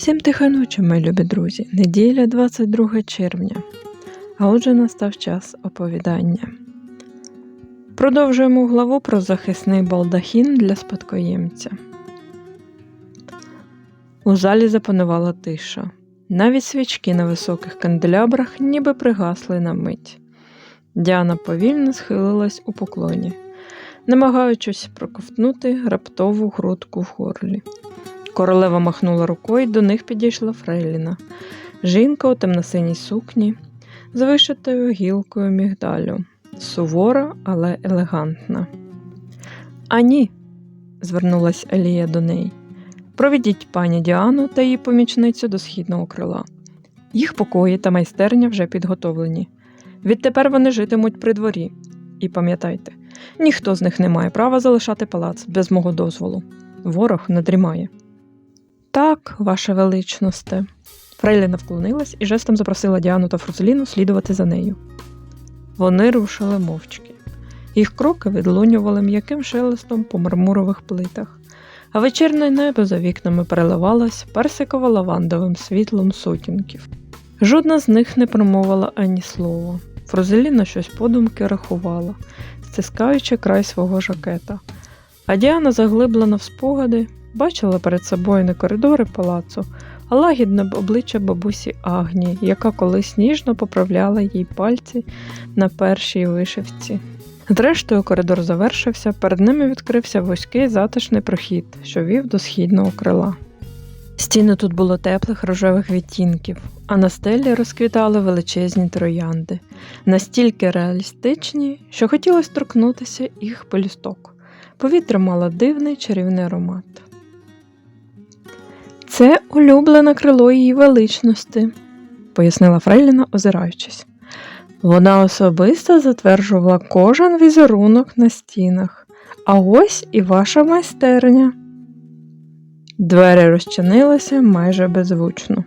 Всім тихої ночі, мої любі друзі. Неділя 22 червня. А отже настав час оповідання. Продовжуємо главу про захисний балдахін для спадкоємця. У залі запанувала тиша. Навіть свічки на високих канделябрах ніби пригасли на мить. Діана повільно схилилась у поклоні, намагаючись проковтнути раптову грудку в горлі. Королева махнула рукою, до них підійшла Фрейліна. Жінка у темно-синій сукні з вишитою гілкою мігдалю, сувора, але елегантна. А ні, звернулась Елія до неї. Проведіть пані Діану та її помічницю до східного крила. Їх покої та майстерня вже підготовлені. Відтепер вони житимуть при дворі. І пам'ятайте, ніхто з них не має права залишати палац без мого дозволу. Ворог не дрімає. Так, ваше величносте. Фрейліна вклонилась і жестом запросила Діану та Фрузеліну слідувати за нею. Вони рушили мовчки. Їх кроки відлунювали м'яким шелестом по мармурових плитах, а вечірне небо за вікнами переливалось персиково-лавандовим світлом сутінків. Жодна з них не промовила ані слова. Фрузеліна щось подумки рахувала, стискаючи край свого жакета. А Діана, заглиблена в спогади, бачила перед собою не коридори палацу, а лагідне обличчя бабусі Агні, яка колись ніжно поправляла їй пальці на першій вишивці. Зрештою, коридор завершився, перед ними відкрився вузький затишний прохід, що вів до східного крила. Стіни тут було теплих рожевих відтінків, а на стелі розквітали величезні троянди, настільки реалістичні, що хотілося торкнутися їх пелюсток. Повітря мало дивний чарівний аромат. Це улюблене крило її величності, пояснила Фрейліна, озираючись. Вона особисто затверджувала кожен візерунок на стінах, а ось і ваша майстерня. Двері розчинилися майже беззвучно.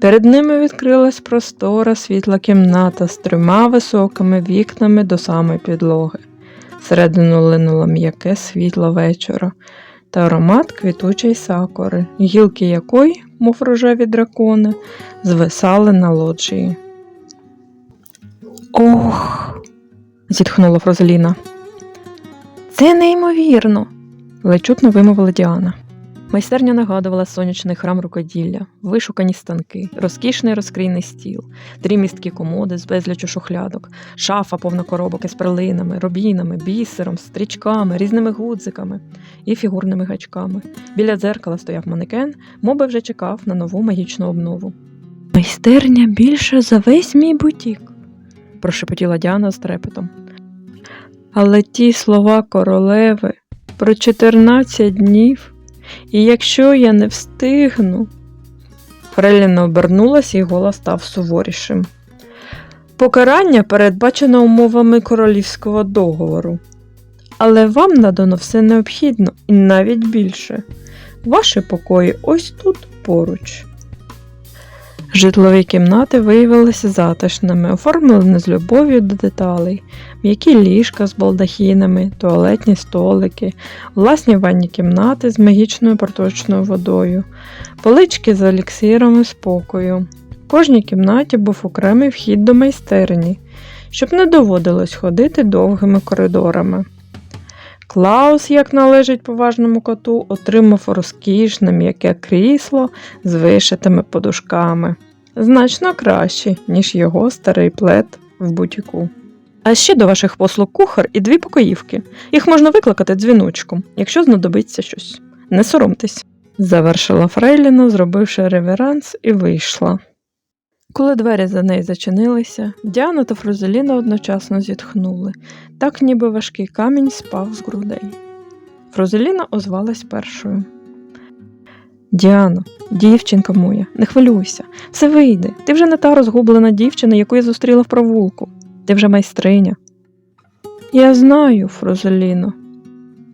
Перед ними відкрилась простора світла кімната з трьома високими вікнами до самої підлоги. Всередину линуло м'яке світло вечора та аромат квітучої сакури, гілки якої, мов рожеві дракони, звисали на лоджії. Ох. зітхнула Фрозеліна. Це неймовірно, ледь чутно вимовила Діана. Майстерня нагадувала сонячний храм рукоділля, вишукані станки, розкішний розкрійний стіл, три місткі комоди з безлічу шухлядок, шафа повна коробок із перлинами, робінами, бісером, стрічками, різними гудзиками і фігурними гачками. Біля дзеркала стояв манекен, моби вже чекав на нову магічну обнову. Майстерня більше за весь мій бутік, прошепотіла Діана з трепетом. Але ті слова королеви про 14 днів. І якщо я не встигну. Фреліна обернулася і голос став суворішим. Покарання передбачено умовами королівського договору. Але вам надано все необхідно і навіть більше. Ваші покої ось тут поруч. Житлові кімнати виявилися затишними, оформлені з любов'ю до деталей, м'які ліжка з балдахінами, туалетні столики, власні ванні кімнати з магічною проточною водою, полички з еліксирами спокою. В кожній кімнаті був окремий вхід до майстерні, щоб не доводилось ходити довгими коридорами. Клаус, як належить поважному коту, отримав розкішне м'яке крісло з вишитими подушками. Значно краще, ніж його старий плед в бутіку. А ще до ваших послуг кухар і дві покоївки. Їх можна викликати дзвіночком, якщо знадобиться щось. Не соромтесь, завершила Фрейліна, зробивши реверанс, і вийшла. Коли двері за нею зачинилися, Діана та Фрузеліна одночасно зітхнули, так ніби важкий камінь спав з грудей. Фрузеліна озвалась першою. Діано, дівчинка моя, не хвилюйся, все вийде. Ти вже не та розгублена дівчина, яку я зустріла в провулку. Ти вже майстриня. Я знаю, Фрузеліно,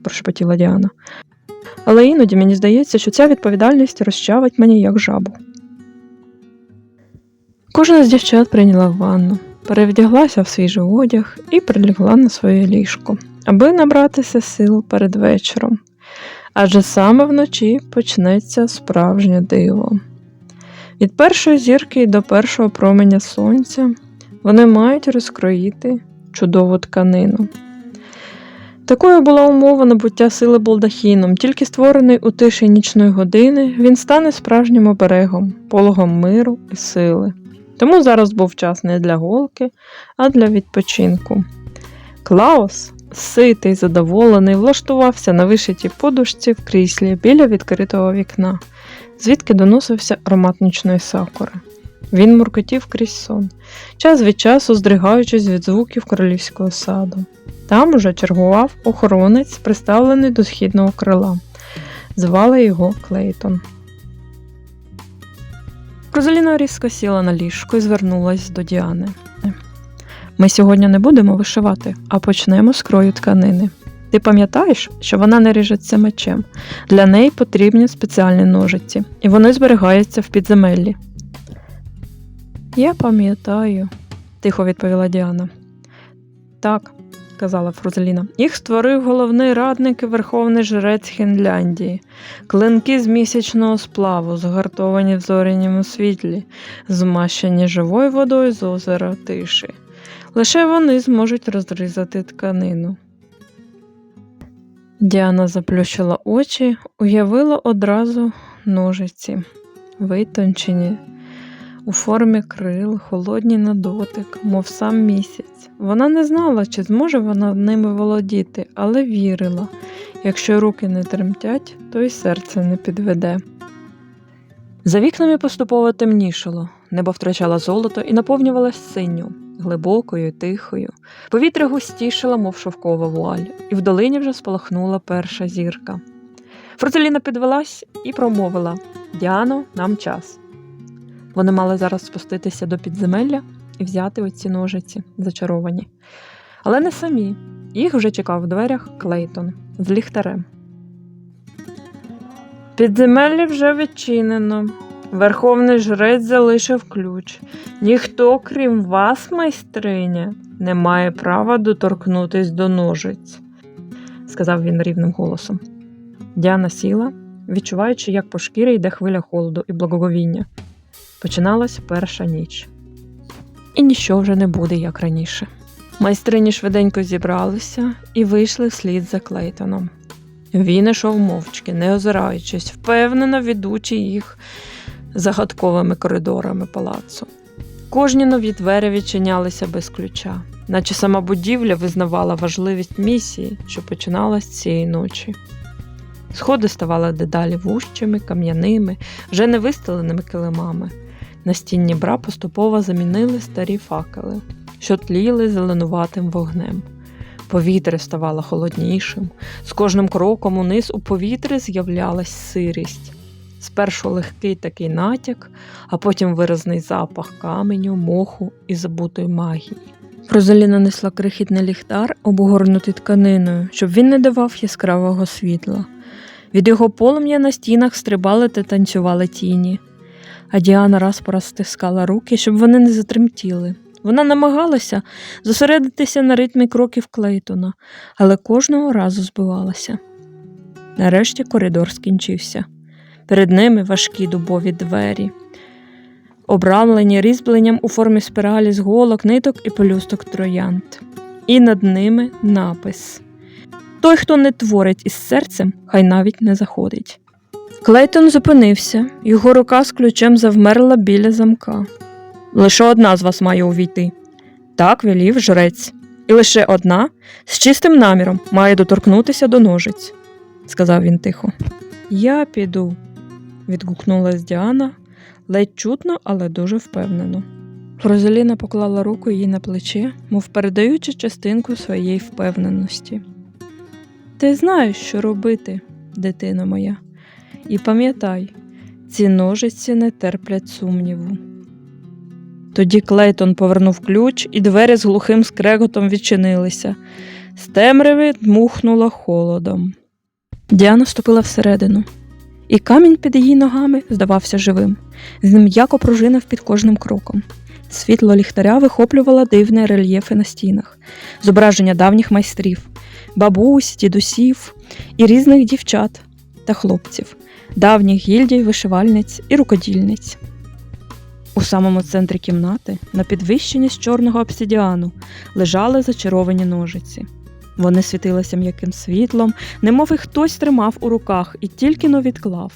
прошепотіла Діана. Але іноді мені здається, що ця відповідальність розчавить мені як жабу. Кожна з дівчат прийняла ванну, перевдяглася в свіжий одяг і прилягла на своє ліжко, аби набратися сил перед вечором. Адже саме вночі почнеться справжнє диво. Від першої зірки до першого променя сонця вони мають розкроїти чудову тканину. Такою була умова набуття сили балдахіном, тільки створений у тиші нічної години, він стане справжнім оберегом, пологом миру і сили. Тому зараз був час не для голки, а для відпочинку. Клаус, ситий, задоволений, влаштувався на вишитій подушці в кріслі біля відкритого вікна, звідки доносився аромат нічної сакури. Він муркотів крізь сон, час від часу здригаючись від звуків королівського саду. Там уже чергував охоронець, приставлений до східного крила. Звали його Клейтон. Розаліна різко сіла на ліжко і звернулась до Діани. Ми сьогодні не будемо вишивати, а почнемо з крою тканини. Ти пам'ятаєш, що вона не ріжеться мечем. Для неї потрібні спеціальні ножиці, і вони зберігаються в підземеллі. Я пам'ятаю, тихо відповіла Діана. Так, казала Фрузеліна. Їх створив головний радник і верховний жрець Фінляндії. Клинки з місячного сплаву, згартовані в зоряному світлі, змащені живою водою з озера тиші. Лише вони зможуть розрізати тканину. Діана заплющила очі, уявила одразу ножиці, витончені, у формі крил, холодні на дотик, мов сам місяць. Вона не знала, чи зможе вона ними володіти, але вірила якщо руки не тремтять, то й серце не підведе. За вікнами поступово темнішало, небо втрачало золото і наповнювалось синю, глибокою, тихою. Повітря густішало, мов шовкова вуаль, і в долині вже спалахнула перша зірка. Фрутеліна підвелась і промовила Діано, нам час. Вони мали зараз спуститися до підземелля і взяти оці ножиці, зачаровані. Але не самі. Їх вже чекав в дверях Клейтон з ліхтарем. Підземелля вже відчинено. Верховний жрець залишив ключ. Ніхто, крім вас, майстриня, не має права доторкнутись до ножиць, сказав він рівним голосом. Діана сіла, відчуваючи, як по шкірі йде хвиля холоду і благоговіння. Починалась перша ніч. І ніщо вже не буде, як раніше. Майстрині швиденько зібралися і вийшли вслід за Клейтоном. Він ішов мовчки, не озираючись, впевнено ведучи їх загадковими коридорами палацу. Кожні нові двері відчинялися без ключа, наче сама будівля визнавала важливість місії, що починалась цієї ночі. Сходи ставали дедалі вужчими, кам'яними, вже не вистеленими килимами. Настінні бра поступово замінили старі факели, що тліли зеленуватим вогнем. Повітря ставало холоднішим, з кожним кроком униз у повітрі з'являлась сирість. Спершу легкий такий натяк, а потім виразний запах каменю, моху і забутої магії. Розаліна несла крихітний ліхтар, обгорнутий тканиною, щоб він не давав яскравого світла. Від його полум'я на стінах стрибали та танцювали тіні, а Діана раз по раз стискала руки, щоб вони не затремтіли. Вона намагалася зосередитися на ритмі кроків Клейтона, але кожного разу збивалася. Нарешті коридор скінчився. Перед ними важкі дубові двері, обрамлені різьбленням у формі спіралі з голок, ниток і пелюсток троянд. І над ними напис Той, хто не творить із серцем, хай навіть не заходить. Клейтон зупинився, його рука з ключем завмерла біля замка. Лише одна з вас має увійти. Так велів жрець. І лише одна з чистим наміром має доторкнутися до ножиць, сказав він тихо. Я піду, відгукнулась Діана, ледь чутно, але дуже впевнено. Розаліна поклала руку їй на плече, мов передаючи частинку своєї впевненості. Ти знаєш, що робити, дитино моя, і пам'ятай, ці ножиці не терплять сумніву. Тоді Клейтон повернув ключ, і двері з глухим скреготом відчинилися. З темряви дмухнуло холодом. Діана вступила всередину, і камінь під її ногами здавався живим. З ним м'яко пружинив під кожним кроком. Світло ліхтаря вихоплювало дивні рельєфи на стінах, зображення давніх майстрів, бабусь, дідусів і різних дівчат. та хлопців, давніх гільдій, вишивальниць і рукодільниць. У самому центрі кімнати, на підвищенні з чорного обсидіану, лежали зачаровані ножиці. Вони світилися м'яким світлом, немов і хтось тримав у руках і тільки но відклав.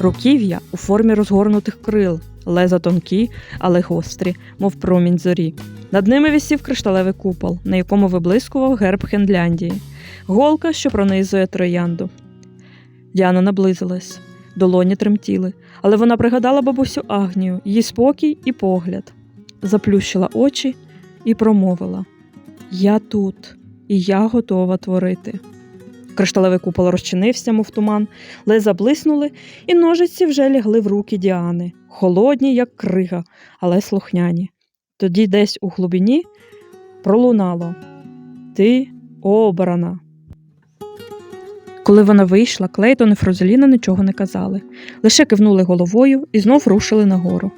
Руків'я у формі розгорнутих крил, леза тонкі, але гострі, мов промінь зорі. Над ними висів кришталевий купол, на якому виблискував герб Хенляндії, голка, що пронизує троянду. Діана наблизилась, долоні тремтіли, але вона пригадала бабусю Агнію, її спокій і погляд, заплющила очі і промовила: Я тут, і я готова творити. Кришталевий купол розчинився, мов туман, леза блиснули, і ножиці вже лягли в руки Діани, холодні, як крига, але слухняні. Тоді десь у глибині пролунало Ти обрана. Коли вона вийшла, Клейтон і Фрозеліна нічого не казали, лише кивнули головою і знов рушили нагору.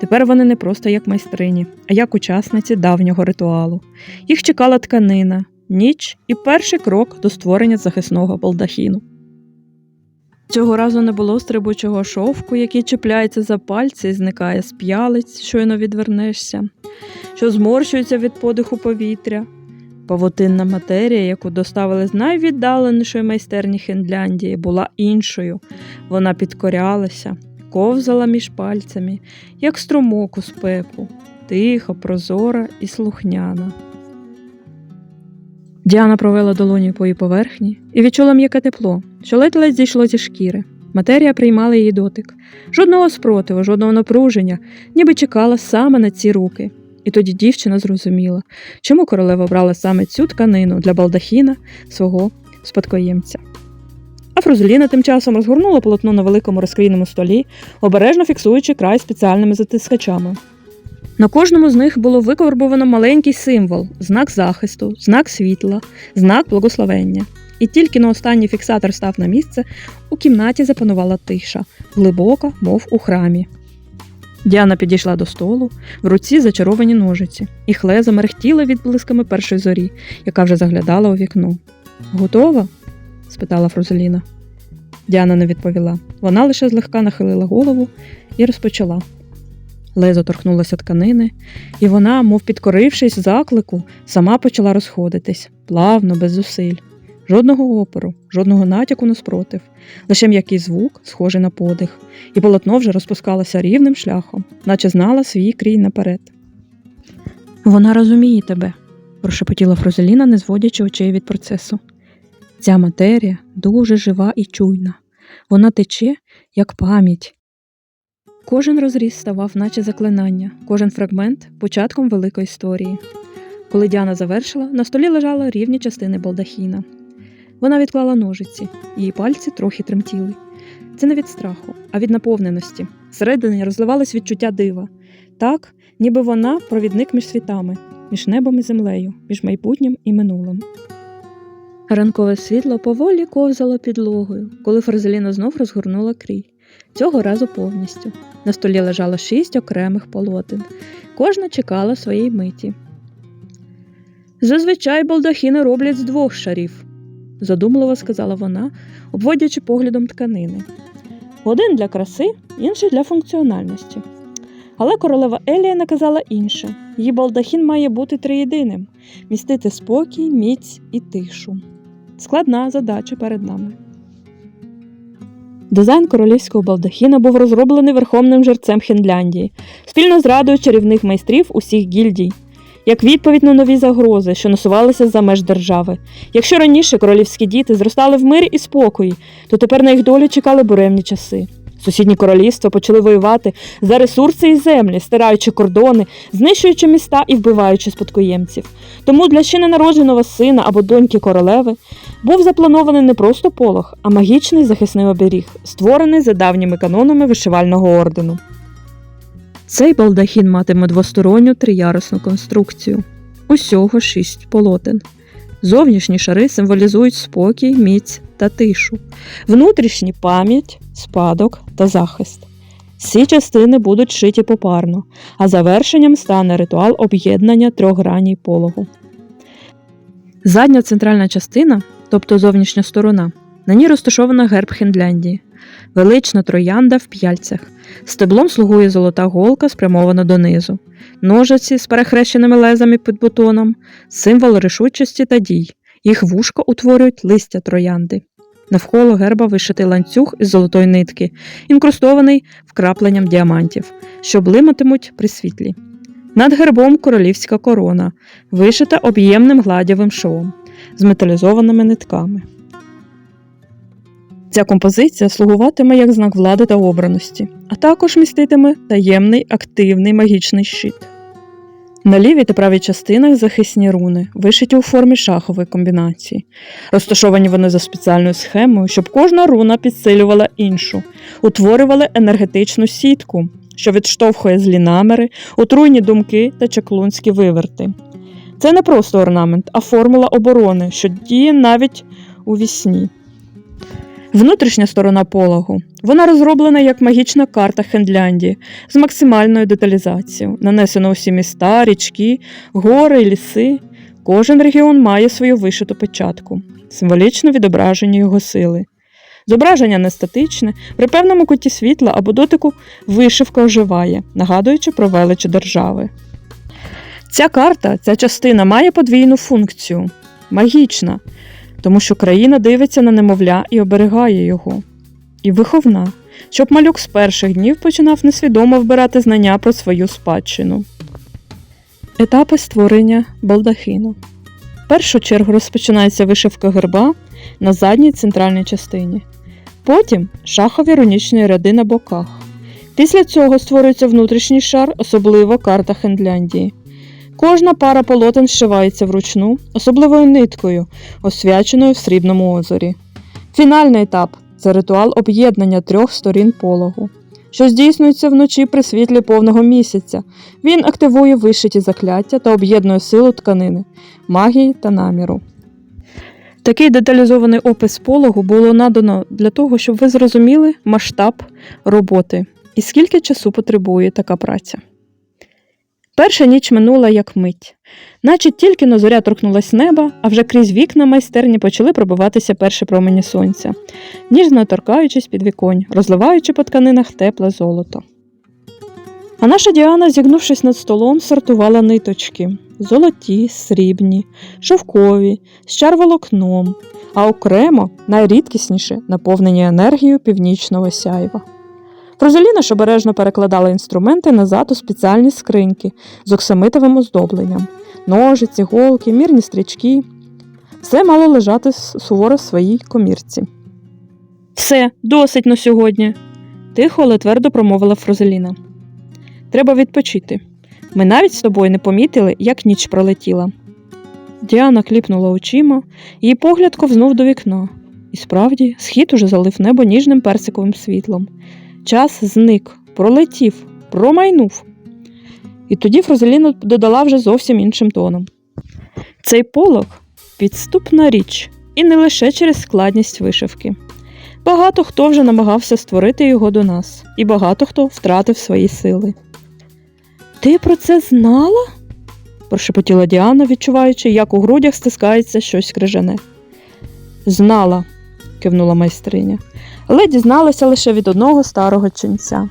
Тепер вони не просто як майстрині, а як учасниці давнього ритуалу. Їх чекала тканина, ніч і перший крок до створення захисного балдахіну. Цього разу не було стрибучого шовку, який чіпляється за пальці і зникає з п'ялиць, щойно відвернешся, що зморщується від подиху повітря. Павутинна матерія, яку доставили з найвіддаленішої майстерні Хенляндії, була іншою. Вона підкорялася, ковзала між пальцями, як струмок у спеку, тиха, прозора і слухняна. Діана провела долоню по її поверхні і відчула м'яке тепло, що ледь-ледь зійшло зі шкіри. Матерія приймала її дотик. Жодного спротиву, жодного напруження, ніби чекала саме на ці руки. І тоді дівчина зрозуміла, чому королева обрала саме цю тканину для балдахіна свого спадкоємця. А Фрузеліна тим часом розгорнула полотно на великому розкрійному столі, обережно фіксуючи край спеціальними затискачами. На кожному з них було викорбовано маленький символ, знак захисту, знак світла, знак благословення. І тільки на останній фіксатор став на місце, у кімнаті запанувала тиша, глибока, мов у храмі. Діана підійшла до столу, в руці зачаровані ножиці, і хле замерехтіла відблисками першої зорі, яка вже заглядала у вікно. Готова? спитала Фрузеліна. Діана не відповіла. Вона лише злегка нахилила голову і розпочала. Лезо торкнулося тканини, і вона, мов підкорившись заклику, сама почала розходитись плавно, без зусиль. Жодного опору, жодного натяку на спротив, лише м'який звук, схожий на подих, і полотно вже розпускалося рівним шляхом, наче знала свій крій наперед. Вона розуміє тебе, прошепотіла Фрозеліна, не зводячи очей від процесу. Ця матерія дуже жива і чуйна. Вона тече, як пам'ять. Кожен розріз ставав, наче заклинання, кожен фрагмент початком великої історії. Коли Діана завершила, на столі лежали рівні частини балдахіна. Вона відклала ножиці, її пальці трохи тремтіли. Це не від страху, а від наповненості. Всередині розливалось відчуття дива, так, ніби вона провідник між світами, між небом і землею, між майбутнім і минулим. Ранкове світло поволі ковзало підлогою, коли Ферзеліна знов розгорнула крій. Цього разу повністю. На столі лежало шість окремих полотен. Кожна чекала своєї миті. Зазвичай балдахіни роблять з двох шарів, задумливо сказала вона, обводячи поглядом тканини. Один для краси, інший для функціональності. Але королева Елія наказала інше її балдахін має бути триєдиним містити спокій, міць і тишу. Складна задача перед нами. Дизайн королівського балдахіна був розроблений верховним жерцем Хінляндії, спільно з радою чарівних майстрів усіх гільдій, як відповідь на нові загрози, що насувалися за меж держави. Якщо раніше королівські діти зростали в мирі і спокої, то тепер на їх долю чекали буремні часи. Сусідні королівства почали воювати за ресурси і землі, стираючи кордони, знищуючи міста і вбиваючи спадкоємців. Тому для ще ненародженого сина або доньки королеви був запланований не просто полог, а магічний захисний оберіг, створений за давніми канонами вишивального ордену. Цей балдахін матиме двосторонню триярусну конструкцію. Усього шість полотен. Зовнішні шари символізують спокій, міць та тишу, внутрішні пам'ять, спадок та захист. Ці частини будуть шиті попарно, а завершенням стане ритуал об'єднання трьох граній пологу. Задня центральна частина, тобто зовнішня сторона, На ній розташовано герб Хінляндії, велична троянда в п'яльцях. Стеблом слугує золота голка, спрямована донизу. Ножиці з перехрещеними лезами під бутоном, символ рішучості та дій. Їх вушка утворюють листя троянди. Навколо герба вишитий ланцюг із золотої нитки, інкрустований вкрапленням діамантів, що блиматимуть при світлі. Над гербом королівська корона, вишита об'ємним гладявим шовом з металізованими нитками. Ця композиція слугуватиме як знак влади та обраності, а також міститиме таємний активний магічний щит. На лівій та правій частинах захисні руни, вишиті у формі шахової комбінації. Розташовані вони за спеціальною схемою, щоб кожна руна підсилювала іншу, утворювали енергетичну сітку, що відштовхує злі намери, отруйні думки та чаклунські виверти. Це не просто орнамент, а формула оборони, що діє навіть у вісні. Внутрішня сторона пологу. Вона розроблена як магічна карта Хенляндії з максимальною деталізацією. Нанесено усі міста, річки, гори, ліси. Кожен регіон має свою вишиту печатку, символічне відображення його сили. Зображення не статичне, при певному куті світла або дотику вишивка оживає, нагадуючи про велич держави. Ця карта, ця частина має подвійну функцію магічна, тому що країна дивиться на немовля і оберігає його. І виховна, щоб малюк з перших днів починав несвідомо вбирати знання про свою спадщину. Етапи створення балдахину. В першу чергу розпочинається вишивка герба на задній центральній частині, потім шахові рунічні ряди на боках. Після цього створюється внутрішній шар, особливо карта Хенляндії. Кожна пара полотен зшивається вручну, особливою ниткою, освяченою в срібному озорі. Фінальний етап це ритуал об'єднання трьох сторін пологу, що здійснюється вночі при світлі повного місяця. Він активує вишиті закляття та об'єднує силу тканини, магії та наміру. Такий деталізований опис пологу було надано для того, щоб ви зрозуміли масштаб роботи і скільки часу потребує така праця. Перша ніч минула як мить, наче тільки но зоря торкнулась неба, а вже крізь вікна майстерні почали пробиватися перші промені сонця, ніжно торкаючись під віконь, розливаючи по тканинах тепле золото. А наша Діана, зігнувшись над столом, сортувала ниточки золоті, срібні, шовкові, з чарволокном, а окремо найрідкісніше наповнені енергією північного сяйва. Фрозеліна ж обережно перекладала інструменти назад у спеціальні скриньки з оксамитовим оздобленням, ножиці, голки, мірні стрічки. Все мало лежати суворо в своїй комірці. Все, досить на сьогодні, тихо, але твердо промовила Фрозеліна. Треба відпочити. Ми навіть з тобою не помітили, як ніч пролетіла. Діана кліпнула очима, її погляд ковзнув до вікна. І справді, схід уже залив небо ніжним персиковим світлом. Час зник, пролетів, промайнув. І тоді Фрозеліна додала вже зовсім іншим тоном. Цей полог підступна річ, і не лише через складність вишивки. Багато хто вже намагався створити його до нас, і багато хто втратив свої сили. Ти про це знала? прошепотіла Діана, відчуваючи, як у грудях стискається щось крижане. Знала, кивнула майстриня але дізналася лише від одного старого ченця.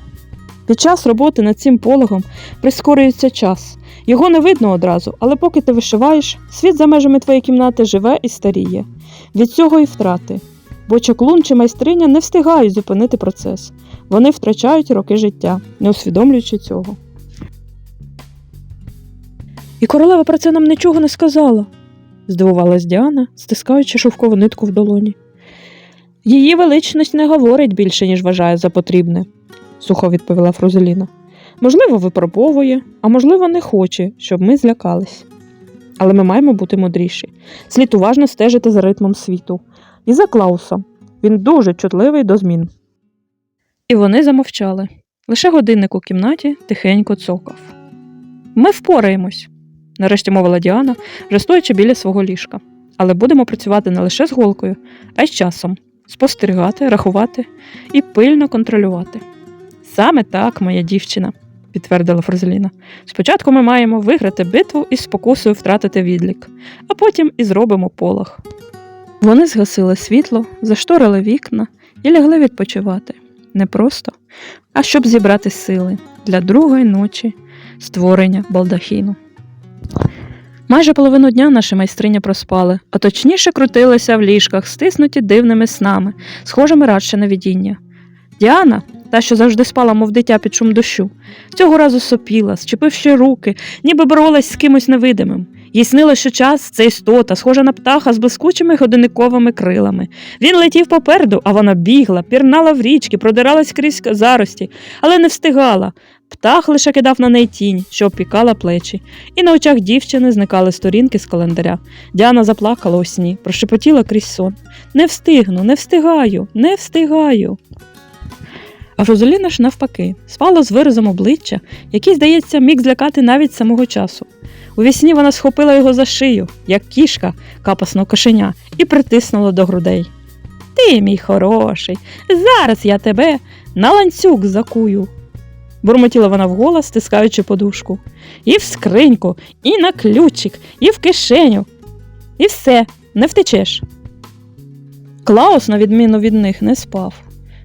Під час роботи над цим пологом прискорюється час. Його не видно одразу, але поки ти вишиваєш, світ за межами твоєї кімнати живе і старіє. Від цього і втрати. Бо чаклун чи майстриня не встигають зупинити процес. Вони втрачають роки життя, не усвідомлюючи цього. І королева про це нам нічого не сказала, здивувалась Діана, стискаючи шовкову нитку в долоні. Її величність не говорить більше, ніж вважає за потрібне, сухо відповіла Фрузеліна. Можливо, випробовує, а можливо, не хоче, щоб ми злякались. Але ми маємо бути мудріші. Слід уважно стежити за ритмом світу. І за Клауса. Він дуже чутливий до змін. І вони замовчали. Лише годинник у кімнаті тихенько цокав. Ми впораємось, нарешті мовила Діана, вже стоячи біля свого ліжка. Але будемо працювати не лише з голкою, а й з часом спостерігати, рахувати і пильно контролювати. Саме так, моя дівчина, підтвердила Фрозеліна. Спочатку ми маємо виграти битву із спокусою втратити відлік, а потім і зробимо полах. Вони згасили світло, зашторили вікна і лягли відпочивати. Не просто, а щоб зібрати сили для другої ночі створення балдахіну. Майже половину дня наші майстриня проспали, а точніше крутилися в ліжках, стиснуті дивними снами, схожими радше на видіння. Діана, та, що завжди спала, мов дитя під шум дощу, цього разу сопіла, зчепивши руки, ніби боролась з кимось невидимим. Їй снило, що час це істота, схожа на птаха з блискучими годинниковими крилами. Він летів попереду, а вона бігла, пірнала в річки, продиралась крізь зарості, але не встигала. Птах лише кидав на неї тінь, що обпікала плечі, і на очах дівчини зникали сторінки з календаря. Діана заплакала у сні, прошепотіла крізь сон. Не встигну, не встигаю, не встигаю. А Розаліна ж навпаки, спала з виразом обличчя, який, здається, міг злякати навіть самого часу. У вісні вона схопила його за шию, як кішка капасного кошеня, і притиснула до грудей. Ти, мій хороший, зараз я тебе на ланцюг закую. Бурмотіла вона вголос, стискаючи подушку. І в скриньку, і на ключик, і в кишеню. І все, не втечеш. Клаус, на відміну від них, не спав.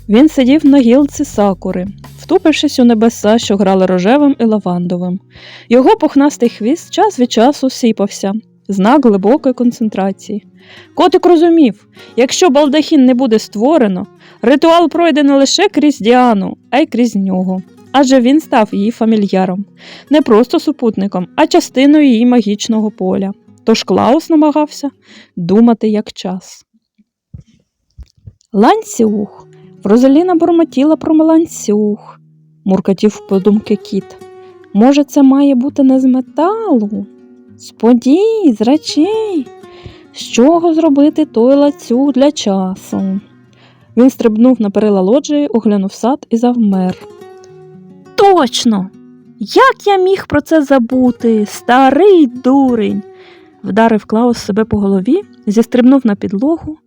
Він сидів на гілці сакури, втупившись у небеса, що грали рожевим і лавандовим. Його пухнастий хвіст час від часу сіпався, знак глибокої концентрації. Котик розумів, якщо балдахін не буде створено, ритуал пройде не лише крізь Діану, а й крізь нього. Адже він став її фамільяром, не просто супутником, а частиною її магічного поля. Тож Клаус намагався думати як час. Ланцюг. Розаліна бурмотіла про ланцюг, муркотів подумки кіт. Може, це має бути не з металу? З подій, з речей. З чого зробити той ланцюг для часу? Він стрибнув на перила лоджії, оглянув сад і завмер. Точно! Як я міг про це забути, старий дурень? Вдарив Клаус себе по голові, зістрибнув на підлогу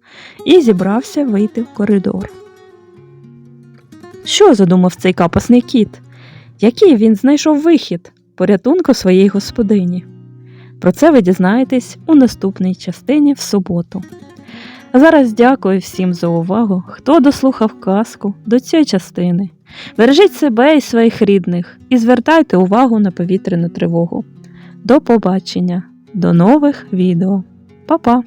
і зібрався вийти в коридор. Що задумав цей капасний кіт? Який він знайшов вихід порятунку своїй господині? Про це ви дізнаєтесь у наступній частині в суботу. А зараз дякую всім за увагу, хто дослухав казку до цієї частини. Бережіть себе і своїх рідних і звертайте увагу на повітряну тривогу. До побачення, до нових відео. Па-па!